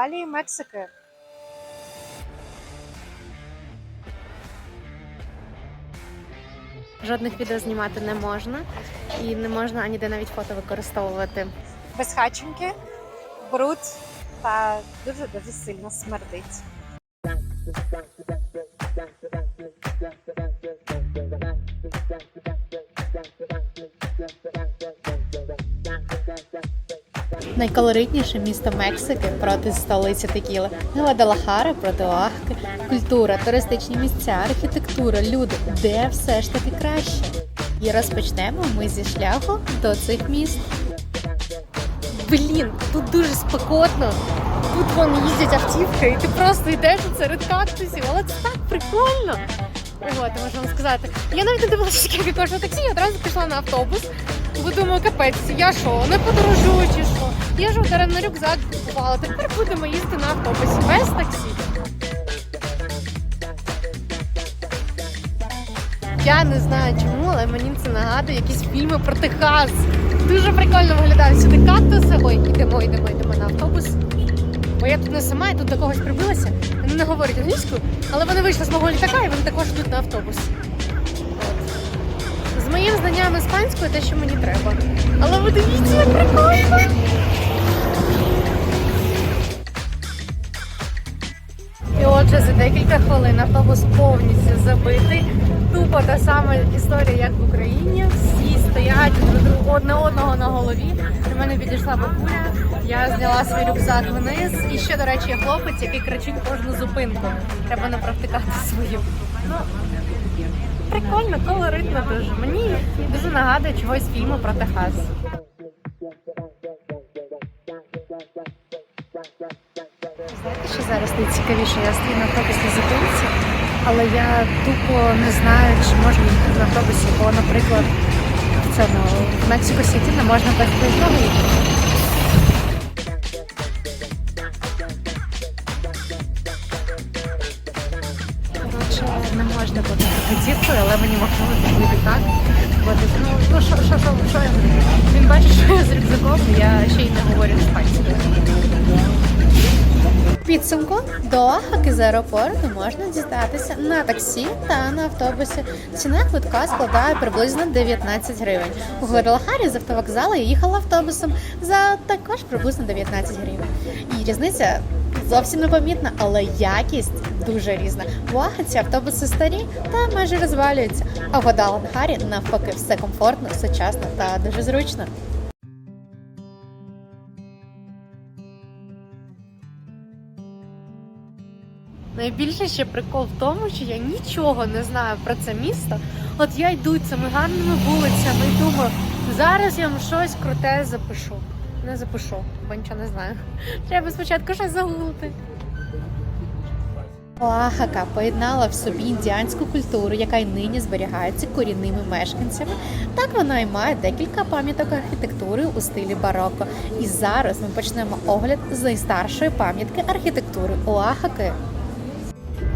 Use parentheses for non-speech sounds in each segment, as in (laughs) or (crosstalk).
реалії Мексики. Жодних відео знімати не можна, і не можна аніде навіть фото використовувати. Безхатченки, бруд та дуже дуже сильно смердить. Найколоритніше місто Мексики проти столиці Текіли. Гвадалахара проти Оахки. Культура, туристичні місця, архітектура, люди. Де все ж таки краще? І розпочнемо ми зі шляху до цих міст. Блін, тут дуже спекотно. Тут вон їздять автівки, і ти просто йдеш серед кактусів, але це так прикольно. От, можу вам сказати. Я навіть не дивилася, скільки коштує таксі, я одразу пішла на автобус. Бо думаю, капець, я що, не подорожую чи що? Я ж даремно рюкзак купувала, тепер будемо їсти на автобусі без таксі. Я не знаю чому, але мені це нагадує якісь фільми про Техас. Дуже прикольно виглядає сюди кактуси. Ой, йдемо, йдемо, йдемо на автобус. Бо я тут не сама, я тут до когось прибилася. Вони не говорять англійською, але вони вийшли з мого літака і вони також йдуть на автобус. От. З моїм знанням іспанської те, що мені треба. Але ви дивіться, як прикольно! Отже, за декілька хвилин автобус повністю забитий. Тупо та сама історія, як в Україні. Всі стоять одне одного на голові. До мене підійшла бабуля. Я зняла свій рюкзак вниз. І ще, до речі, є хлопець, який кричить кожну зупинку. Треба не провтикати свою. Ну, прикольно, колоритно дуже. Мені дуже нагадує чогось фільму про Техас. Зараз найцікавіше? Я стою на автобусній зупинці, але я тупо не знаю, чи можу їхати на автобусі, бо, наприклад, в цьому в Мексико Сіті не можна без проїзного їхати. Не можна бути але мені махнули бути так. Бо ну, ну що, що, що, що я? Він бачить, що я з рюкзаком, я ще й не говорю іспанською. Підсумку до Оахаки з аеропорту можна дістатися на таксі та на автобусі. Ціна квитка складає приблизно 19 гривень. У Гвадалахарі з автовокзалу я їхала автобусом за також приблизно 19 гривень. І різниця зовсім непомітна, але якість дуже різна. В Оахаці автобуси старі та майже розвалюються. А в Гвадалахарі навпаки все комфортно, сучасно та дуже зручно. Найбільше ще прикол в тому, що я нічого не знаю про це місто. От я йду цими гарними вулицями і думаю, зараз я вам щось круте запишу. Не запишу, бо нічого не знаю. Треба спочатку щось загуглити. Оахака поєднала в собі індіанську культуру, яка й нині зберігається корінними мешканцями. Так вона і має декілька пам'яток архітектури у стилі бароко. І зараз ми почнемо огляд з найстаршої пам'ятки архітектури Оахаки.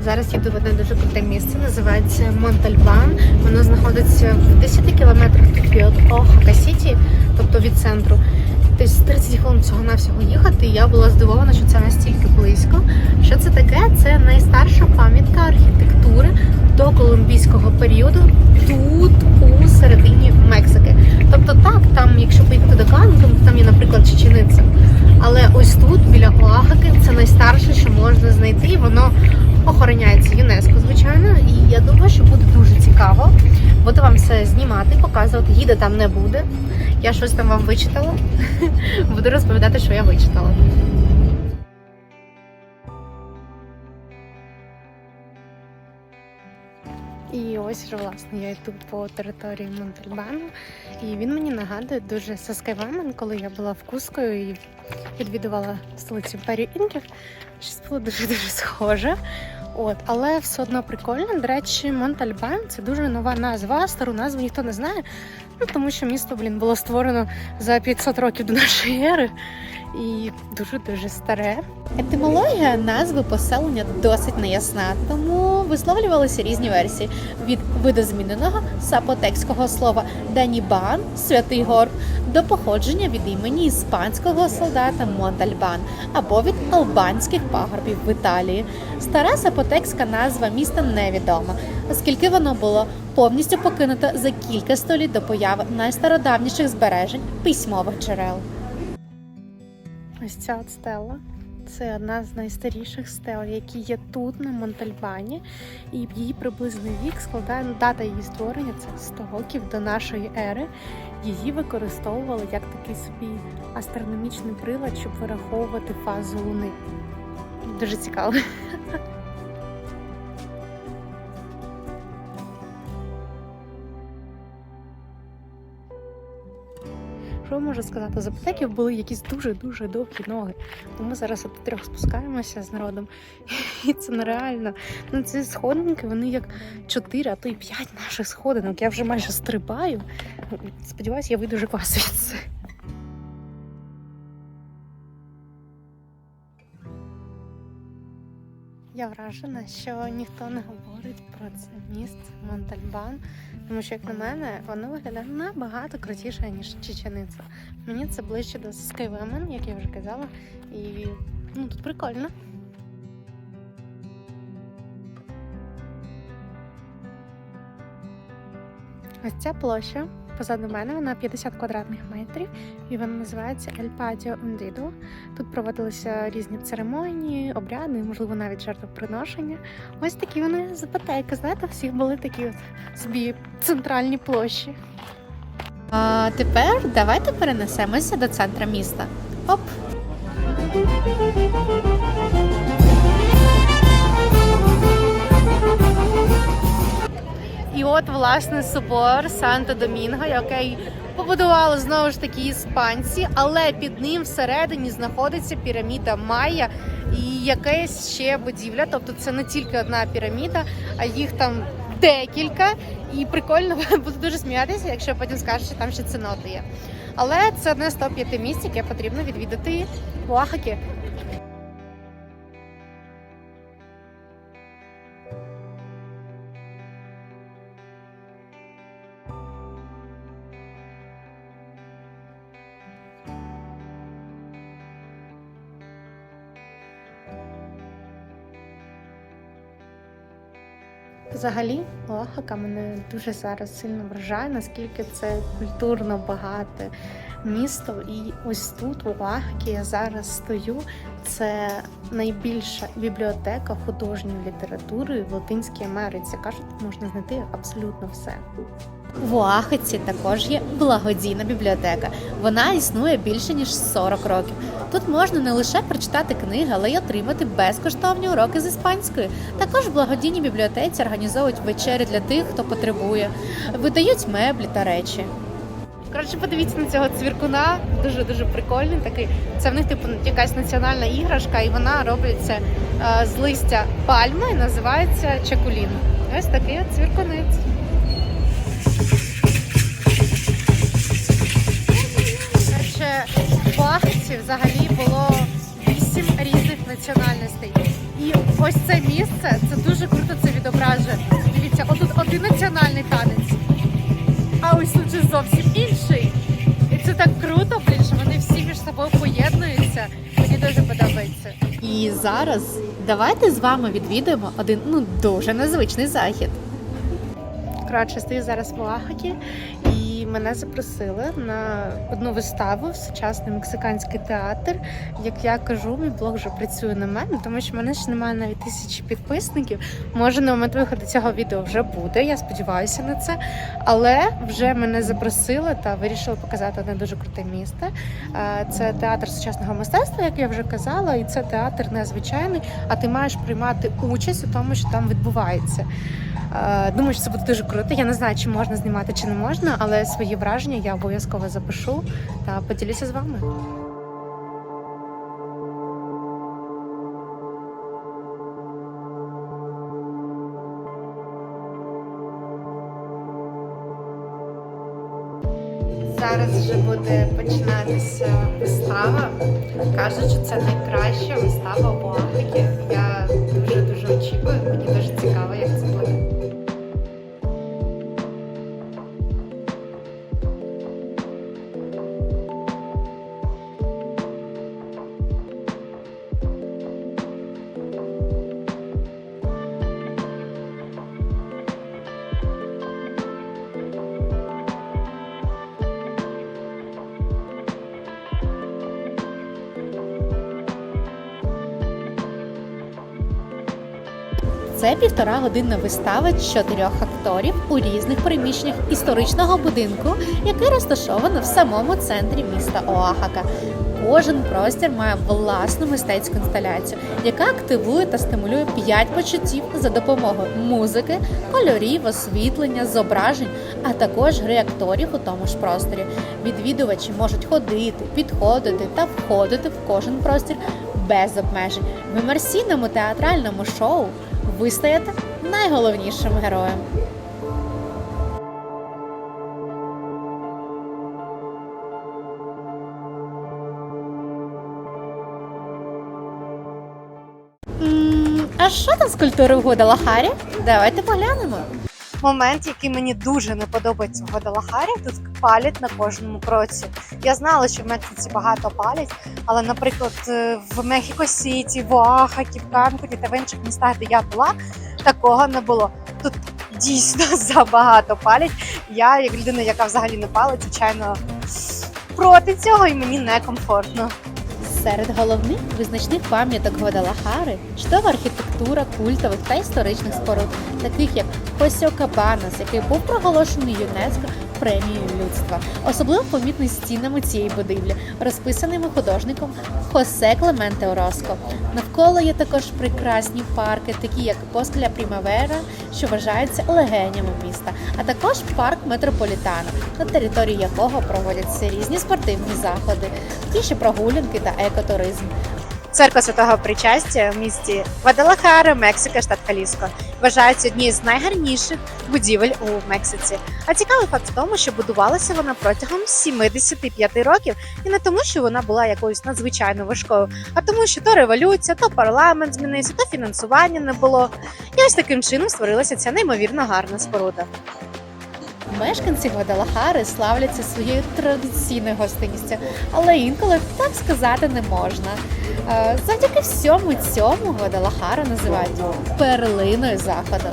Зараз їду в одне дуже круте місце, називається Монтальбан. Воно знаходиться в 10 кілометрах від Оахака Сіті, тобто від центру. Десь 30 хвилин всього навсього їхати. Я була здивована, що це настільки близько. Що це таке? Це найстарша пам'ятка архітектури до колумбійського періоду тут, у середині Мексики. Тобто, так, там, якщо поїхати до Канкун, то там є, наприклад, Чечениця. Але ось тут, біля Оахаки, це найстарше, що можна знайти. Воно охороняється ЮНЕСКО, звичайно. І я думаю, що буде дуже цікаво. Буду вам все знімати, показувати. Гіда там не буде. Я щось там вам вичитала. (laughs) Буду розповідати, що я вичитала. І ось вже власне я йду по території Монтальбану, і він мені нагадує дуже Саскайвамен, коли я була в Кускою і відвідувала столицю Імперію Інків. Щось було дуже дуже схоже. От, але все одно прикольно. До речі, Монтальбан це дуже нова назва. Стару назву ніхто не знає. Ну тому що місто, блін, було створено за 500 років до нашої ери. І дуже дуже старе. Етимологія назви поселення досить неясна, тому висловлювалися різні версії від видозміненого сапотекського слова Данібан святий горб до походження від імені іспанського солдата Монтальбан або від албанських пагорбів в Італії. Стара сапотекська назва міста невідома, оскільки воно було повністю покинуто за кілька століть до появи найстародавніших збережень письмових джерел. Ось ця от стела. Це одна з найстаріших стел, які є тут, на Монтальбані, і її приблизний вік складає ну, дата її створення це 100 років до нашої ери. Її використовували як такий собі астрономічний прилад, щоб вираховувати фазу Луни. Дуже цікаво. Що можу сказати? З аптеків були якісь дуже-дуже довгі ноги. Тому ми зараз от трьох спускаємося з народом. І це нереально. Ну, ці сходинки, вони як чотири, а то й п'ять наших сходинок. Я вже майже стрибаю. Сподіваюсь, я вийду жива звідси. Я вражена, що ніхто не говорить про це місце Монтальбан, тому що, як на мене, воно виглядає набагато крутіше, ніж Чечениця. Мені це ближче до Скайвемен, як я вже казала, і ну тут прикольно. Ось ця площа позаду мене, вона 50 квадратних метрів, і вона називається El Patio Undido. Тут проводилися різні церемонії, обряди, можливо, навіть жертвоприношення. Ось такі вони запитайки. Знаєте, всіх були такі от собі центральні площі. А тепер давайте перенесемося до центра міста. Оп! І от, власне, собор Санто-Домінго, який побудували знову ж таки іспанці, але під ним всередині знаходиться піраміда Майя і якась ще будівля. Тобто це не тільки одна піраміда, а їх там декілька. І прикольно (laughs) буде дуже сміятися, якщо потім скажуть, що там ще ценоти є. Але це одне з топ-5 місць, яке потрібно відвідати в Оахакі. Взагалі, Оахака мене дуже зараз сильно вражає, наскільки це культурно багате місто. І ось тут, у Оахакі, я зараз стою. Це найбільша бібліотека художньої літератури в Латинській Америці. Кажуть, можна знайти абсолютно все. В Оахаці також є благодійна бібліотека. Вона існує більше ніж 40 років. Тут можна не лише прочитати книги, але й отримати безкоштовні уроки з іспанської. Також в благодійній бібліотеці організовують вечері для тих, хто потребує, видають меблі та речі. Коротше, подивіться на цього цвіркуна, дуже дуже прикольний такий. Це в них типу якась національна іграшка, і вона робиться е, з листя пальми називається чакулін. Ось такий цвіркунець. Коротше, в взагалі було вісім різних національностей. І ось це місце це дуже круто це відображує. Дивіться, отут один національний танець, а ось тут же зовсім інший. І це так круто, блін, що вони всі між собою поєднуються. Мені дуже подобається. І зараз давайте з вами відвідуємо один ну дуже незвичний захід. Коротше, стою зараз в Оахакі, мене запросили на одну виставу в сучасний мексиканський театр. Як я кажу, мій блог вже працює на мене, тому що в мене ще немає навіть тисячі підписників. Може, на момент виходу цього відео вже буде. Я сподіваюся на це. Але вже мене запросили та вирішили показати одне дуже круте місце. Це театр сучасного мистецтва, як я вже казала, і це театр незвичайний, а ти маєш приймати участь у тому, що там відбувається. Е, Думаю, що це буде дуже круто. Я не знаю, чи можна знімати, чи не можна, але свої враження я обов'язково запишу та поділюся з вами. Зараз вже буде починатися вистава. Кажуть, що це найкраща вистава у Африці. Я дуже дуже очікую. Мені дуже Це півтора годинна вистава чотирьох акторів у різних приміщеннях історичного будинку, який розташовано в самому центрі міста Оахака. Кожен простір має власну мистецьку інсталяцію, яка активує та стимулює п'ять почуттів за допомогою музики, кольорів, освітлення, зображень, а також гри акторів у тому ж просторі. Відвідувачі можуть ходити, підходити та входити в кожен простір без обмежень. В імерсійному театральному шоу ви стаєте найголовнішим героєм. А що там з культури вгодила Харі? Давайте поглянемо. Момент, який мені дуже не подобається в Гвадалахарі, тут палять на кожному кроці. Я знала, що в Мексиці багато палять, але, наприклад, е, в Мехіко Сіті, в Оахакі, в Канкуні та в інших містах, де я була, такого не було. Тут дійсно (laughs) забагато палять. Я, як людина, яка взагалі не палить, звичайно, проти цього і мені некомфортно. Серед головних визначних пам'яток Гвадалахари чудова архітектура культових та історичних споруд, таких як Хосіо Кабанас, який був проголошений ЮНЕСКО премією людства. Особливо помітний стінами цієї будівлі, розписаними художником Хосе Клементе Ороско. Навколо є також прекрасні парки, такі як Поскля Прімавера, що вважаються легенями міста, а також парк Метрополітано, на території якого проводяться різні спортивні заходи, піші прогулянки та екотуризм. Церква Святого Причастя в місті Гвадалахара, Мексика, штат Халіско, вважається однією з найгарніших будівель у Мексиці. А цікавий факт в тому, що будувалася вона протягом 75 років, і не тому, що вона була якоюсь надзвичайно важкою, а тому, що то революція, то парламент змінився, то фінансування не було. І ось таким чином створилася ця неймовірно гарна споруда. Мешканці Гвадалахари славляться своєю традиційною гостинністю, але інколи так сказати не можна. Е, Завдяки всьому цьому Гвадалахара називають перлиною заходу.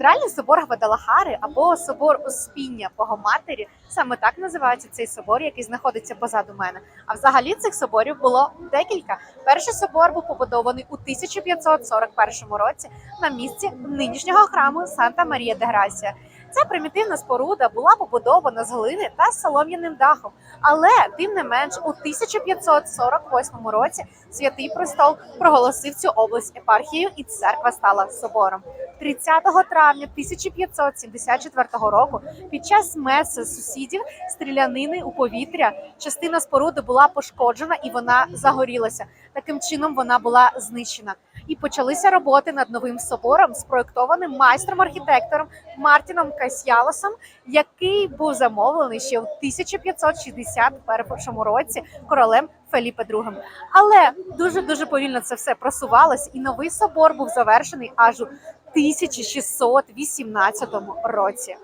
Кафедральний собор Гвадалахари або собор Успіння Богоматері саме так називається цей собор, який знаходиться позаду мене. А взагалі цих соборів було декілька. Перший собор був побудований у 1541 році на місці нинішнього храму Санта Марія де Грасія. Ця примітивна споруда була побудована з глини та солом'яним дахом. Але тим не менш, у 1548 році святий престол проголосив цю область епархією, і церква стала собором. 30 травня 1574 року під час меси сусідів стрілянини у повітря частина споруди була пошкоджена і вона загорілася. Таким чином вона була знищена. І почалися роботи над новим собором, спроектованим майстром-архітектором Мартіном Касьялосом, який був замовлений ще в 1561 році королем Феліпе II. Але дуже дуже повільно це все просувалось, і новий собор був завершений аж у 1618 році.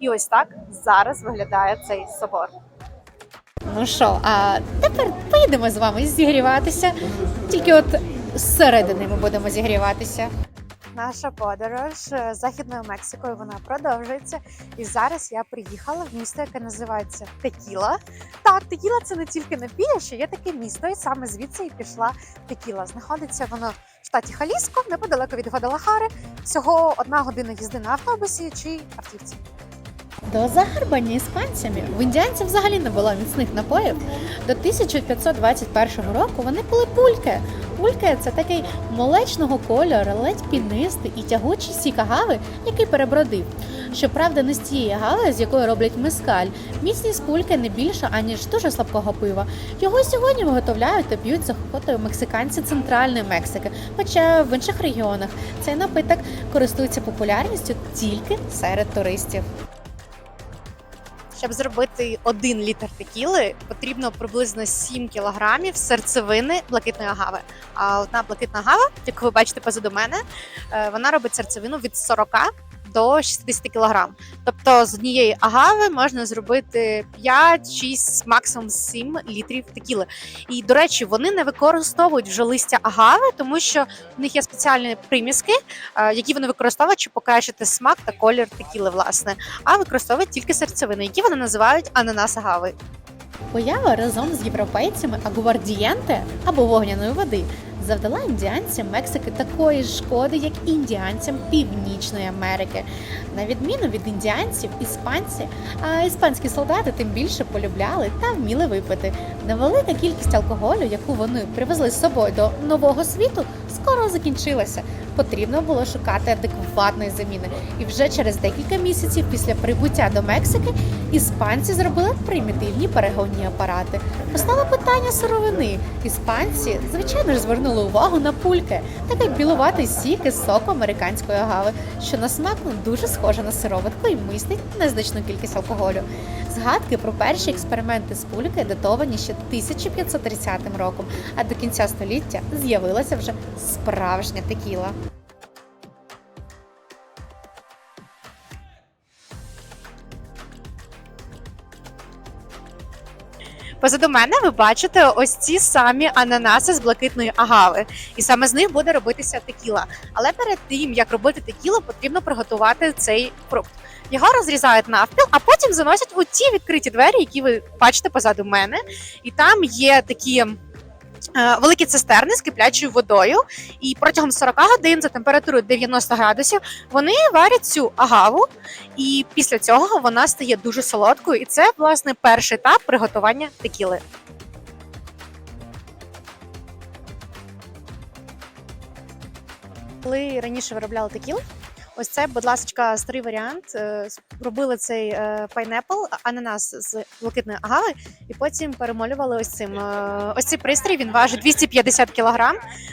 І ось так зараз виглядає цей собор. Ну що, а тепер поїдемо з вами зігріватися. Тільки от зсередини ми будемо зігріватися. Наша подорож е, західною Мексикою вона продовжується. І зараз я приїхала в місто, яке називається Текіла. Так, Текіла це не тільки напій, а ще є таке місто, і саме звідси і пішла Текіла. Знаходиться воно в штаті Халіско, неподалеко від Гвадалахари. Всього одна година їзди на автобусі чи автівці. До загарбання іспанцями в індіанців взагалі не було міцних напоїв. До 1521 року вони пили пульки. Пульки це такий молечного кольору, ледь пінистий і тягучий сік агави, який перебродив. Щоправда, не з тієї агави, з якої роблять мескаль. Міцність пульки не більша, аніж дуже слабкого пива. Його сьогодні виготовляють та п'ють за охотою мексиканці центральної Мексики, хоча в інших регіонах цей напиток користується популярністю тільки серед туристів. Щоб зробити один літр текіли, потрібно приблизно 7 кілограмів серцевини блакитної агави. А одна блакитна агава, яку ви бачите позаду мене, е, вона робить серцевину від 40 до 60 кілограм. Тобто з однієї агави можна зробити 5, 6, максимум 7 літрів текіли. І до речі, вони не використовують вже листя агави, тому що в них є спеціальні приміски, е, які вони використовують, щоб покращити смак та колір текіли, власне, а використовують тільки серцевини, які вони називають ананас агави. Поява разом з європейцями агуардієнте або вогняної води завдала індіанцям Мексики такої ж шкоди, як індіанцям Північної Америки. На відміну від індіанців, іспанці, а іспанські солдати тим більше полюбляли та вміли випити. Невелика кількість алкоголю, яку вони привезли з собою до нового світу, скоро закінчилася. Потрібно було шукати адекватної заміни. І вже через декілька місяців після прибуття до Мексики іспанці зробили примітивні перегонні апарати. Постало питання сировини. Іспанці, звичайно ж, звернули увагу на пульки, такий білуватий сік із соку американської агави, що на смак ну, дуже схоже на сироватку і містить незначну кількість алкоголю. Згадки про перші експерименти з пульки датовані ще 1530 роком, а до кінця століття з'явилася вже справжня текіла. Позаду мене ви бачите ось ці самі ананаси з блакитної агави, і саме з них буде робитися текіла. Але перед тим як робити текілу, потрібно приготувати цей фрукт. Його розрізають навпіл, а потім заносять у ті відкриті двері, які ви бачите позаду мене. І там є такі великі цистерни з киплячою водою. І протягом 40 годин за температурою 90 градусів вони варять цю агаву, і після цього вона стає дуже солодкою. І це власне перший етап приготування текіли. Коли раніше виробляли текіл, ось це, будь ласка, старий варіант. Е, Робили цей пайнепл, ананас з блакитної агави, і потім перемолювали ось цим. Е, Ось цей пристрій він важить 250 кг.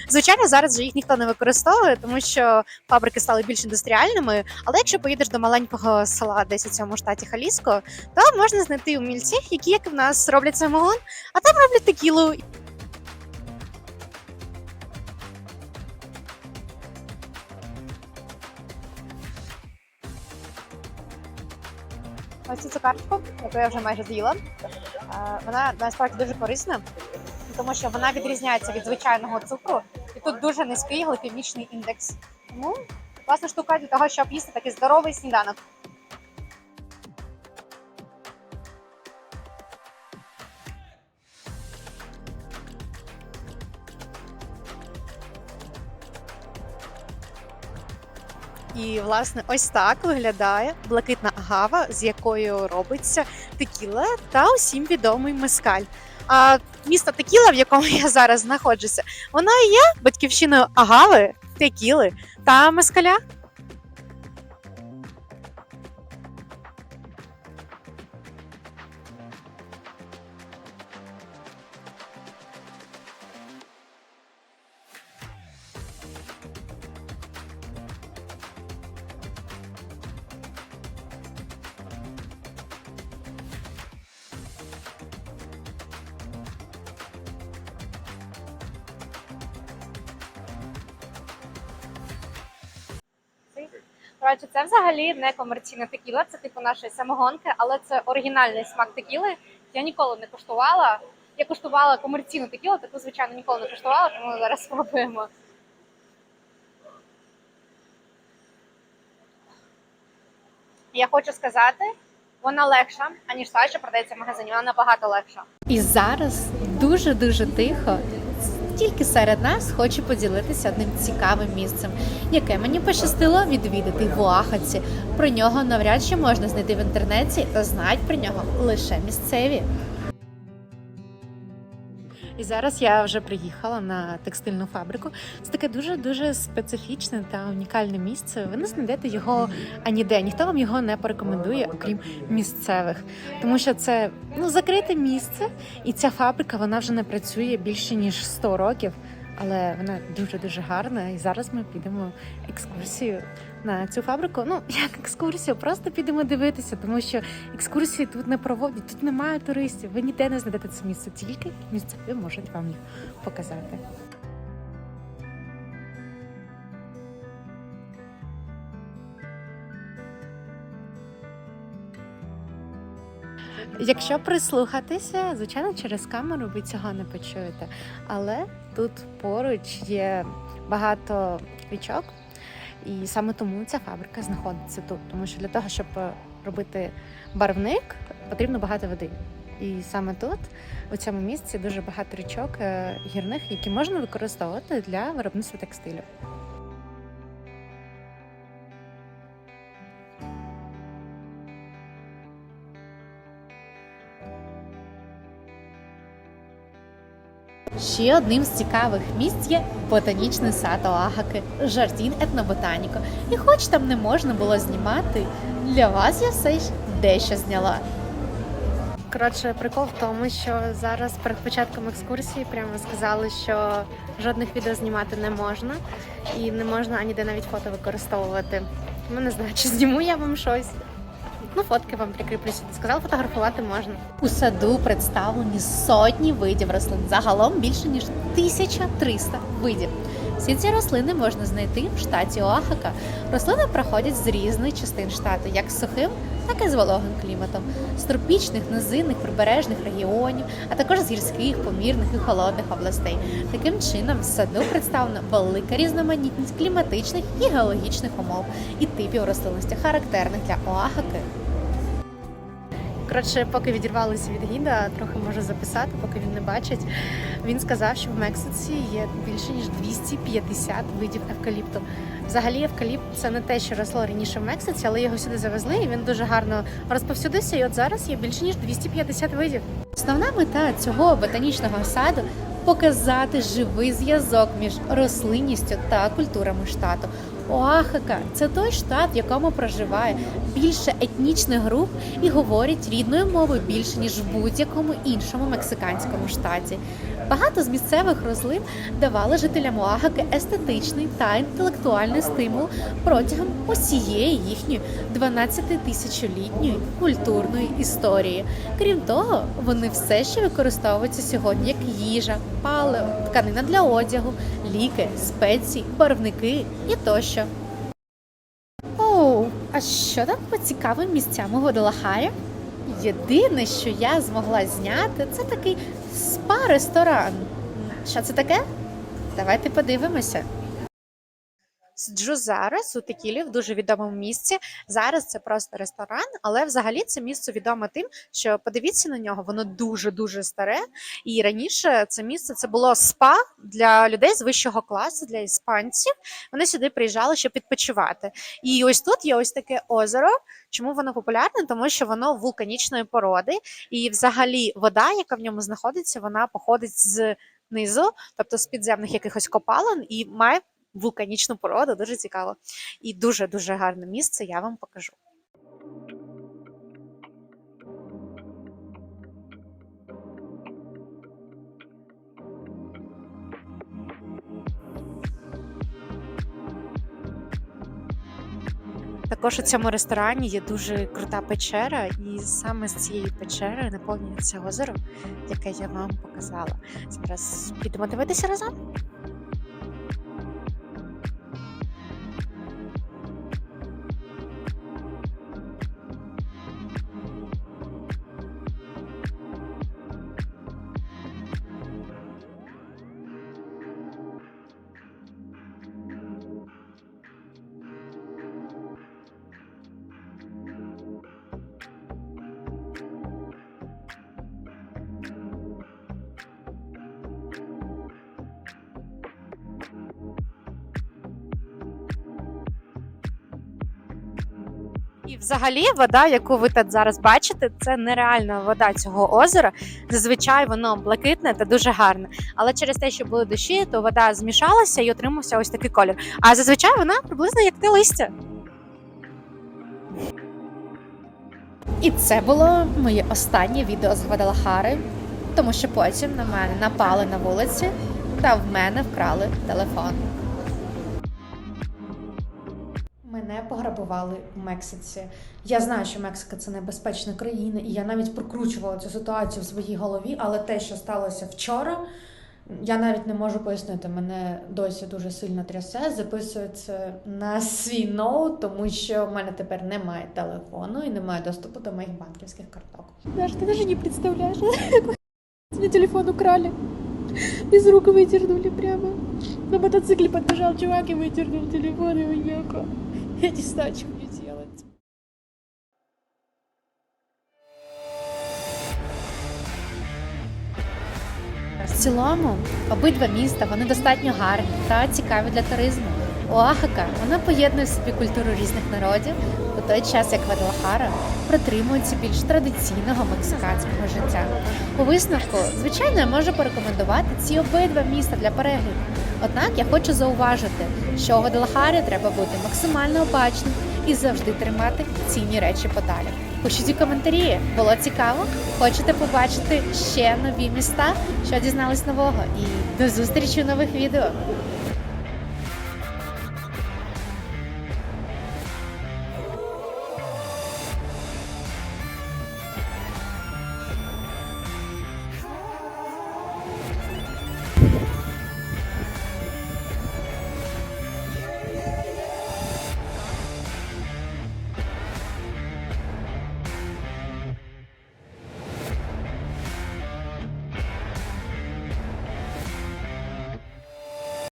Звичайно, зараз вже їх ніхто не використовує, тому що фабрики стали більш індустріальними. Але якщо поїдеш до маленького села, десь у цьому штаті Халіско, то можна знайти умільців, які як в нас роблять самогон, а там роблять текілу. Ось цю цукерку, яку я вже майже з'їла. Е, Вона насправді дуже корисна, тому що вона відрізняється від звичайного цукру, і тут дуже низький гликемічний індекс. Тому класна штука для того, щоб їсти такий здоровий сніданок. Власне ось так виглядає блакитна агава, з якою робиться текіла та усім відомий мескаль. А місто Текіла, в якому я зараз знаходжуся, воно і є батьківщиною агави, текіли та мескаля. Це взагалі не комерційна текіла, це типу нашої самогонки, але це оригінальний смак текіли. Я ніколи не куштувала. Я куштувала комерційну текілу, таку звичайно ніколи не куштувала, тому зараз спробуємо. Я хочу сказати, вона легша, аніж та, що продається в магазині. Вона набагато легша. І зараз дуже дуже тихо. Тільки серед нас хочу поділитися одним цікавим місцем, яке мені пощастило відвідати в Оахаці. Про нього навряд чи можна знайти в інтернеті, та знають про нього лише місцеві. І зараз я вже приїхала на текстильну фабрику. Це таке дуже дуже специфічне та унікальне місце. Ви не знайдете його аніде. Ніхто вам його не порекомендує, окрім місцевих, тому що це ну закрите місце, і ця фабрика вона вже не працює більше ніж 100 років. але вона дуже дуже гарна. І зараз ми підемо екскурсію на цю фабрику. Ну (laughs) як екскурсію, просто підемо дивитися, тому що екскурсії тут не проводять, тут немає туристів. Ви ніде не знайдете це місце, тільки місцеві можуть вам їх показати. Якщо прислухатися, звичайно, через камеру ви цього не почуєте. Але тут поруч є багато річок, і саме тому ця фабрика знаходиться тут. Тому що для того, щоб робити барвник, потрібно багато води. І саме тут, у цьому місці, дуже багато річок е, гірних, які можна використовувати для виробництва текстилю. Ще одним з цікавих місць є ботанічний сад Оагаки, Жардін етноботаніко. І хоч там не можна було знімати, для вас я все ж дещо зняла. Коротше, прикол в тому, що зараз перед початком екскурсії прямо сказали, що жодних відео знімати не можна, і не можна аніде навіть фото використовувати. Ну не знаю, чи зніму я вам щось. Ну, фотки вам прикріплю сюди. Сказала, фотографувати можна. У саду представлені сотні видів рослин. Загалом більше ніж 1300 видів. Всі ці рослини можна знайти в штаті Оахака. Рослини проходять з різних частин штату, як з сухим, так і з вологим кліматом, з тропічних, низинних, прибережних регіонів, а також з гірських, помірних і холодних областей. Таким чином, в саду представлена велика різноманітність кліматичних і геологічних умов і типів рослинності, характерних для Оахаки. Коротше, поки відірвалися від гіда, трохи можу записати, поки він не бачить. Він сказав, що в Мексиці є більше ніж 250 видів евкаліпту. Взагалі, евкаліпт це не те, що росло раніше в Мексиці, але його сюди завезли, і він дуже гарно розповсюдився. І от зараз є більше ніж 250 видів. Основна мета цього ботанічного саду показати живий зв'язок між рослинністю та культурами штату. Оахака це той штат, в якому проживає більше етнічних груп і говорять рідною мовою більше ніж в будь-якому іншому мексиканському штаті. Багато з місцевих рослин давали жителям Оахаки естетичний та інтелектуальний стимул протягом усієї їхньої 12-тисячолітньої культурної історії. Крім того, вони все ще використовуються сьогодні як їжа, паливо, тканина для одягу, ліки, спеції, барвники і тощо. Оу, а що там по цікавим місцям у Гвадалахарі? Єдине, що я змогла зняти, це такий спа-ресторан. Що це таке? Давайте подивимося. Сиджу зараз у Текілі в дуже відомому місці. Зараз це просто ресторан, але взагалі це місце відоме тим, що подивіться на нього, воно дуже дуже старе. І раніше це місце це було спа для людей з вищого класу, для іспанців. Вони сюди приїжджали, щоб відпочивати. І ось тут є ось таке озеро. Чому воно популярне? Тому що воно вулканічної породи, і взагалі вода, яка в ньому знаходиться, вона походить з низу, тобто з підземних якихось копалин, і має вулканічну породу. Дуже цікаво. І дуже дуже гарне місце. Я вам покажу. Також у цьому ресторані є дуже крута печера, і саме з цієї печери наповнюється озеро, яке я вам показала. Зараз підемо дивитися разом. Взагалі вода, яку ви тут зараз бачите, це нереальна вода цього озера. Зазвичай воно блакитне та дуже гарне. Але через те, що були дощі, то вода змішалася і отримався ось такий колір. А зазвичай вона приблизно як те листя. І це було моє останнє відео з Гвадалахари, тому що потім на мене напали на вулиці та в мене вкрали телефон. пограбували в Мексиці. Я знаю, що Мексика це небезпечна країна, і я навіть прокручувала цю ситуацію в своїй голові, але те, що сталося вчора, я навіть не можу пояснити. Мене досі дуже сильно трясе. Записую це на свій ноут, тому що в мене тепер немає телефону і немає доступу до моїх банківських карток. Даша, ты даже не представляешь, какой (laughs) мне телефон украли. Из рук выдернули прямо. На мотоцикле подбежал чувак и выдернул телефон и уехал. (laughs) Я не знаю, что мне делать. В цілому, обидва міста вони достатньо гарні та цікаві для туризму. Оахака вона поєднує в собі культуру різних народів, у той час як Гвадалахара притримується більш традиційного мексиканського життя. У висновку, звичайно, я можу порекомендувати ці обидва міста для перегляду. Однак я хочу зауважити, що у Гвадалахарі треба бути максимально обачним і завжди тримати цінні речі подалі. Пишіть у коментарі, було цікаво? Хочете побачити ще нові міста, що дізнались нового? І до зустрічі у нових відео!